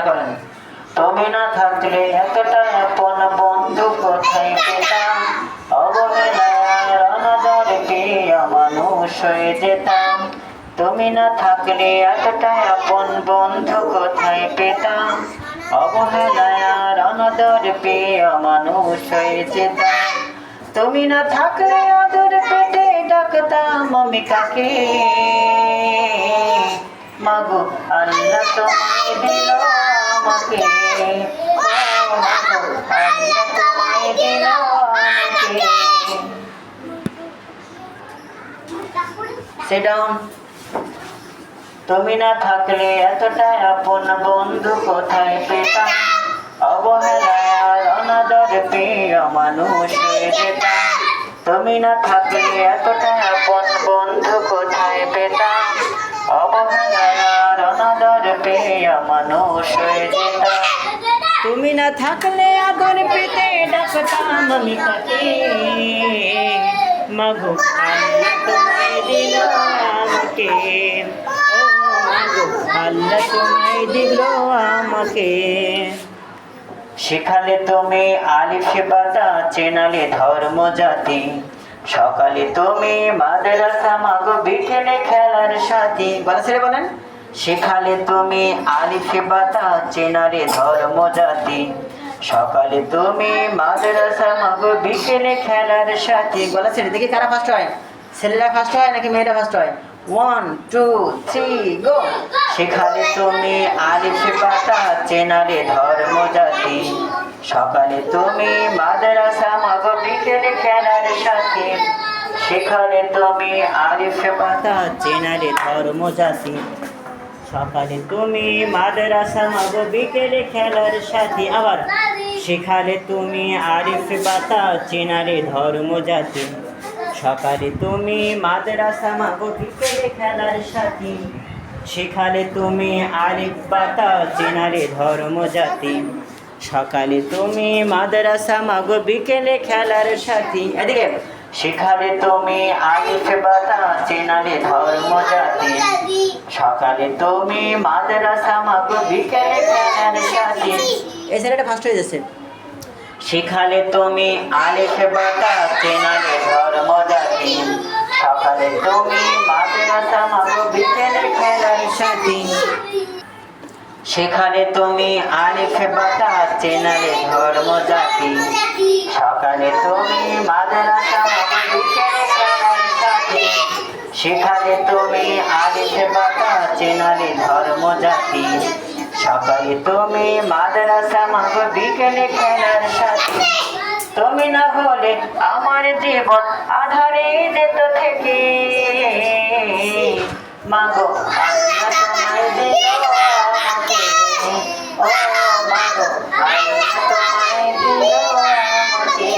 করেন। তুমি না থাকলে এতটা আপন বন্ধু কোথায় পেতাম? অবহেলার অনাদর পেয়ে মানুষ হয়ে যেতাম। তুমি না থাকলে এতটা বন্ধু কোথায় পেতাম? পেয়ে মানুষ হয়ে যেতাম। তুমি না থাকলে আদর পেটে ডাকতাম আমি কাকে? মাগো, আল্লাহ তোমায় দিল আমাকে. তুমি না থাকলে এতটা আপন বন্ধু কোথায় পেতাম? অবহেলায় অনাদর পেয়ে মানুষ যেতাম। তুমি না থাকলে এতটা আপন বন্ধু কোথায় পেতাম? তুমি না থাকলে পেতে ডাকতাম আমি মাগো তোমায় দিল আমাকে। আল্লাহ তোমায় দিল আমাকে। শেখালে তুমি আলিফ বাতা চেনালে ধর্ম জাতি। সকালে তুমি মাদ্রাসা, মাগো, বিকেলে খেলার সাথী। বলেন বলেন। শেখালে তুমি আলিফে বাতা চেনালে ধর্ম জাতি। সকালে তুমি মাদ্রাসা মাগো বিকেলে খেলার সাথী। বলা ছেড়ে, দেখি কারা ফার্স্ট হয়? ছেলেরা ফার্স্ট হয় নাকি মেয়েরা ফার্স্ট হয়? ওয়ান টু থ্রি গো সেখানে তুমি আলিফ পাতা চেনালে ধর্ম জাতি। সকালে তুমি মাদ্রাসা মাগো বিকেলে খেলার সাথে। সেখানে তুমি আলিফ পাতা চেনালে ধর্ম জাতি। সকালে তুমি মাদ্রাসা মাগো বিকেলে খেলার সাথী আবার সেখানে তুমি আরিফ পাতা চেনারে ধর্ম জাতি। সকালে তুমি মাদ্রাসা মাগো বিকেলে খেলার সাথী সেখানে তুমি আরিফ পাতা চেনারে ধর্ম জাতি। সকালে তুমি মাদ্রাসা মাগো বিকেলে খেলার সাথী এদিকে সেখানে তুমি আলিফ পাতা চেনারে ধর্ম জাতি। সকালে তুমি মাদ্রাসা মাগো বিকেলে খেলার সাথী এই ছেলেটা ফার্স্ট হয়ে যাচ্ছে। সেখানে তুমি আলিফ বাতা চেনালে ধর্ম জাতি। সকালে তুমি মাদ্রাসা মাগো বিকেলে খেলার সাথী সেখানে তুমি আলিফ বাতা চেনালে ধর্ম জাতি। সকালে তুমি মাদ্রাসা সেখানে তুমি আলিফ বাতা চেনালে ধর্ম জাতি। সকালে তুমি মাদ্রাসা মাগো বিকেলে খেলার সাথে। তুমি না হলে আমার জীবন আধারে যেত থেকে। মাগো আল্লাহ তোমায় দিল আমাকে ও মাগো আল্লাহ তোমায় দিল আমাকে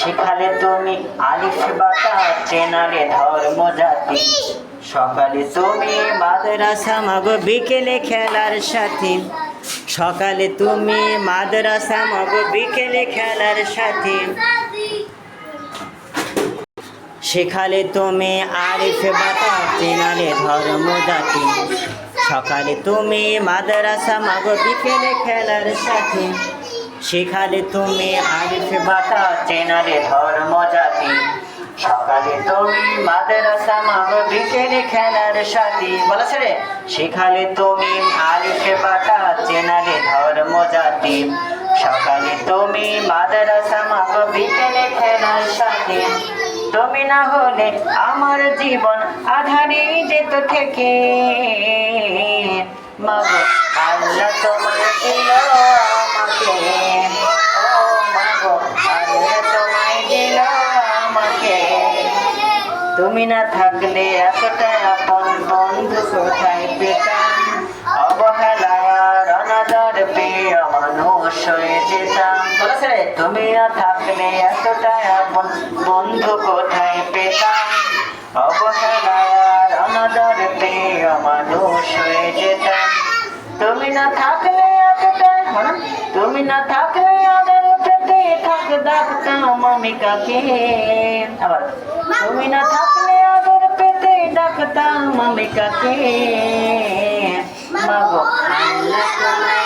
সেখানে তুমি আলিফ বাতা চেনালে ধর্ম জাতি। সকালে তুমি মাদ্রাসা, মাগো বিকেলে খেলার সাথী। সকালে তুমি মাদ্রাসা, মাগো বিকেলে খেলার সাথী। সেখালে তুমি আরিফ বাতা চেনালে ধর্ম জাতি। সকালে তুমি মাদ্রাসা, মাগো বিকেলে খেলার সাথী। সেখালে তুমি আরিফ বাতা চেনালে ধর্ম জাতি। সকালে তুমি মাদ্রাসা বিকেলে খেলার সাথী। বলেছে রে? সেখালে তুমি আলিফ বাতা চেনালে ধর্ম জাতি। সকালে তুমি মাদ্রাসা বিকেলে খেলার সাথী। তুমি না হলে আমার জীবন আধারে যেত থেকে। মাগো আল্লাহ তোমার তুমি না থাকলে এতটা আপন বন্ধু কোথায় পেতাম? অবহেলার অনাদর পেয়ে মানুষ হয়ে যেতাম। তুমি না থাকলে এতটা আপন বন্ধু কোথায় পেতাম? অবহেলার যদি না থাকে, আদর পেতে থাক ডাকতাম আমি কাকে? আবার তুমি না থাকলে আদর পেতে ডাকতাম আমি কাকে? মাগো আল্লাহ